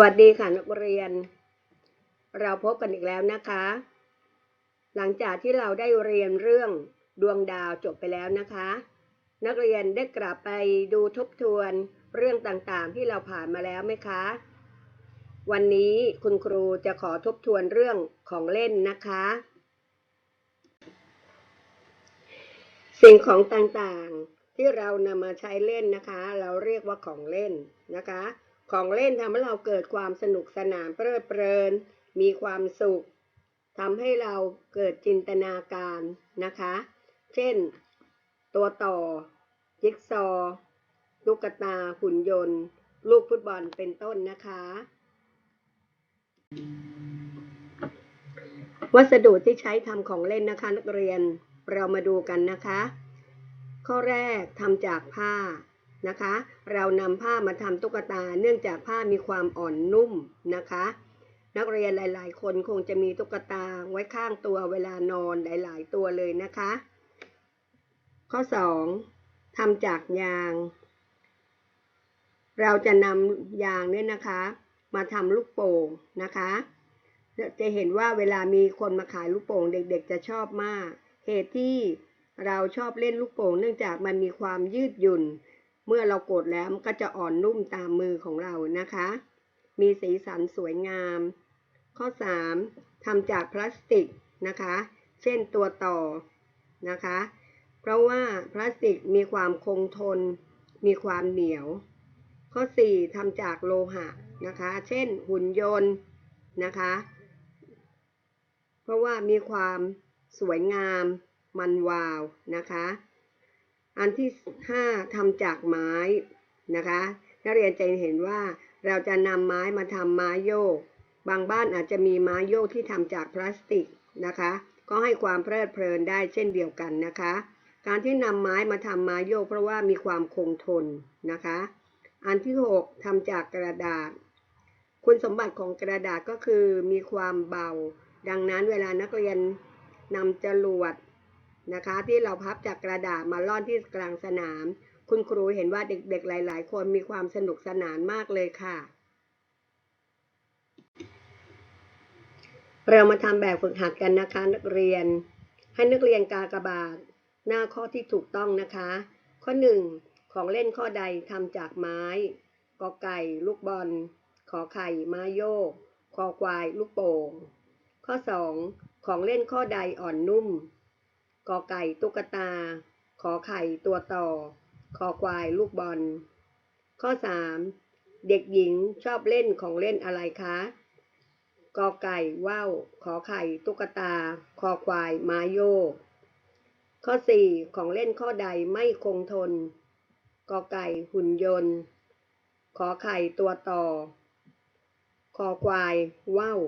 วัสดีค่ะนักเรียน เราพบกันอีกแล้วนะคะ หลังจากที่เราได้เรียนเรื่องดวงดาวจบไปแล้วนะคะ นักเรียนได้กลับไปดูทบทวนเรื่องต่างๆที่เราผ่านมาแล้วไหมคะ วันนี้คุณครูจะขอทบทวนเรื่องของเล่นนะคะ สิ่งของต่างๆที่เรานำมาใช้เล่นนะคะ เราเรียกว่าของเล่นนะคะ ของเล่นทำให้เราเกิดความสนุกสนานเพลิดเพลิน มีความสุขทำให้เราเกิดจินตนาการนะคะ เช่น ตัวต่อ จิ๊กซอว์ลูกกตาหุ่นยนต์ ลูกฟุตบอลเป็นต้นนะคะ วัสดุที่ใช้ทำของเล่นนะคะนักเรียนเรามาดูกันนะคะ ข้อแรกทำจากผ้า นะคะ เรานำผ้ามาทำตุ๊กตาเนื่องจากผ้ามีความอ่อนนุ่มนะคะ นักเรียนหลาย ๆ คนคงจะมีตุ๊กตาไว้ข้างตัวเวลานอนหลาย ๆ ตัวเลยนะคะ ข้อ 2ทำจากยาง เราจะนำยางเนี่ยนะคะ มาทำลูกโป่งนะคะจะเห็นว่าเวลามีคนมาขายลูกโป่งเด็กๆ จะชอบมาก เหตุที่เราชอบเล่นลูกโป่งเนื่องจากมันมีความยืดหยุ่น เมื่อเรากดแล้วมันก็จะอ่อนนุ่มตามมือของเรานะคะ มีสีสันสวยงาม ข้อ 3ทำจากพลาสติกนะคะ เช่นตัวต่อนะคะ เพราะว่าพลาสติกมีความคงทน มีความเหนียว ข้อ 4ทำจากโลหะนะคะ เช่นหุ่นยนต์นะคะ เพราะว่ามีความสวยงามมันวาวนะคะ อันที่ 5ทำจากไม้นะคะนักเรียนจะเห็นว่าเราจะนำไม้มาทำไม้โยก บางบ้านอาจจะมีไม้โยกที่ทำจากพลาสติกนะคะ ก็ให้ความเพลิดเพลินได้เช่นเดียวกันนะคะ การที่นำไม้มาทำไม้โยกเพราะว่ามีความคงทนนะคะ อันที่ 6ทำจากกระดาษ คุณสมบัติของกระดาษก็คือมีความเบา ดังนั้นเวลานักเรียนนำจรวด นะคะ ที่เราพับจากกระดาษมาล่อนที่กลางสนาม คุณครูเห็นว่าเด็กๆ หลาย ๆ คนมีความสนุกสนานมากเลยค่ะ เรามาทำแบบฝึกหัดกันนะคะ นักเรียน ให้นักเรียนกากบาท หน้าข้อที่ถูกต้องนะคะ ข้อ 1 ของเล่นข้อใดทำจากไม้กอไก่ ลูกบอล ขอไข่ม้โยกคอควาย ลูกโป่ง ข้อ 2 ของเล่นข้อใดอ่อนนุ่ม กอไก่ตุ๊กตา ขอไข่ตัวต่อ คอควายลูกบอล ข้อ 3 เด็กหญิงชอบเล่นของเล่นอะไรคะ กอไก่ว่าวขอไข่ตุ๊กตา คอควายไม้โยก ข้อ 4 ของเล่นข้อใดไม่คงทน กอไก่หุ่นยนต์ ขอไข่ตัวต่อ คอควายว่าว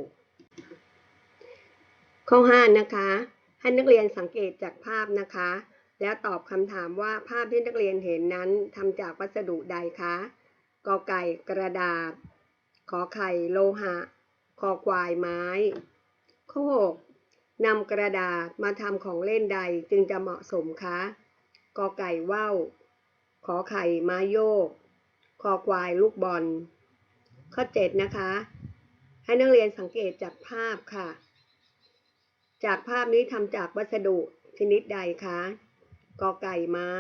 ข้อ 5 นะคะ ให้นักเรียนสังเกตจากภาพนะคะ แล้วตอบคำถามว่าภาพที่นักเรียนเห็นนั้นทำจากวัสดุใดคะกอไก่กระดาษ ขอไข่โลหะ คอควายไม้ ข้อ 6 นำกระดาษมาทำของเล่นใดจึงจะเหมาะสมคะกอไก่ว่าวขอไข่ไม้โยก คอควายลูกบอล ข้อ 7 นะคะ ให้นักเรียนสังเกตจากภาพค่ะ จากภาพนี้ทำจากวัสดุชนิดใดคะกอไก่ไม้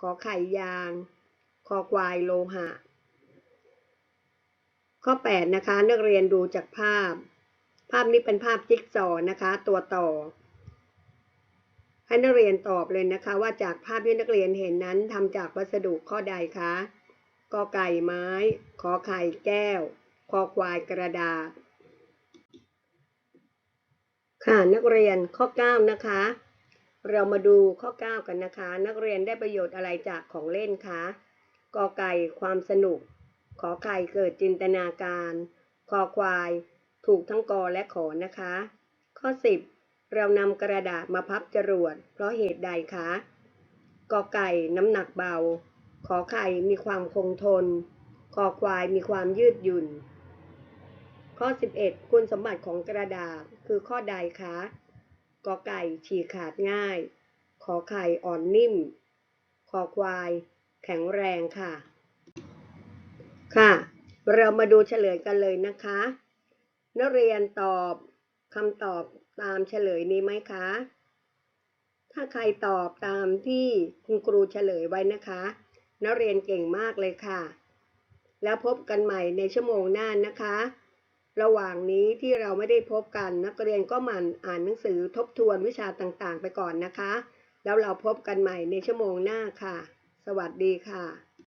ขอไข่ยาง คอควายโลหะ ข้อ 8 นะคะ นักเรียนดูจากภาพ ภาพนี้เป็นภาพจิ๊กซอว์นะคะ ตัวต่อ ให้นักเรียนตอบเลยนะคะว่าจากภาพที่นักเรียนเห็นนั้นทำจากวัสดุข้อใดคะกอไก่ไม้ ขอไข่แก้ว คอควายกระดาษ ค่ะนักเรียนข้อ 9 นะคะ เรามาดูข้อ 9 กันนะคะ นักเรียนได้ประโยชน์อะไรจากของเล่นคะกอไก่ความสนุก ขอไข่เกิดจินตนาการ คอควาย ถูกทั้งกอและขอนะคะ ข้อ 10 เรานำกระดาษมาพับจรวด เพราะเหตุใดคะกอไก่น้ำหนักเบา ขอไข่มีความคงทน คอควายมีความยืดหยุ่น ข้อ 11 คุณสมบัติของกระดาษคือข้อใดคะกอไก่ฉีกขาดง่าย ขอไข่อ่อนนิ่มคอควาย แข็งแรงค่ะ ค่ะ เรามาดูเฉลยกันเลยนะคะ นักเรียนตอบคำตอบตามเฉลยนี้ไหมคะ ถ้าใครตอบตามที่คุณครูเฉลยไว้นะคะ นักเรียนเก่งมากเลยค่ะ แล้วพบกันใหม่ในชั่วโมงหน้านะคะ ระหว่างนี้ที่เราไม่ได้พบกันนักเรียนก็หมั่นอ่านหนังสือทบทวนวิชาต่างๆ ไปก่อนนะคะ แล้วเราพบกันใหม่ในชั่วโมงหน้าค่ะ สวัสดีค่ะ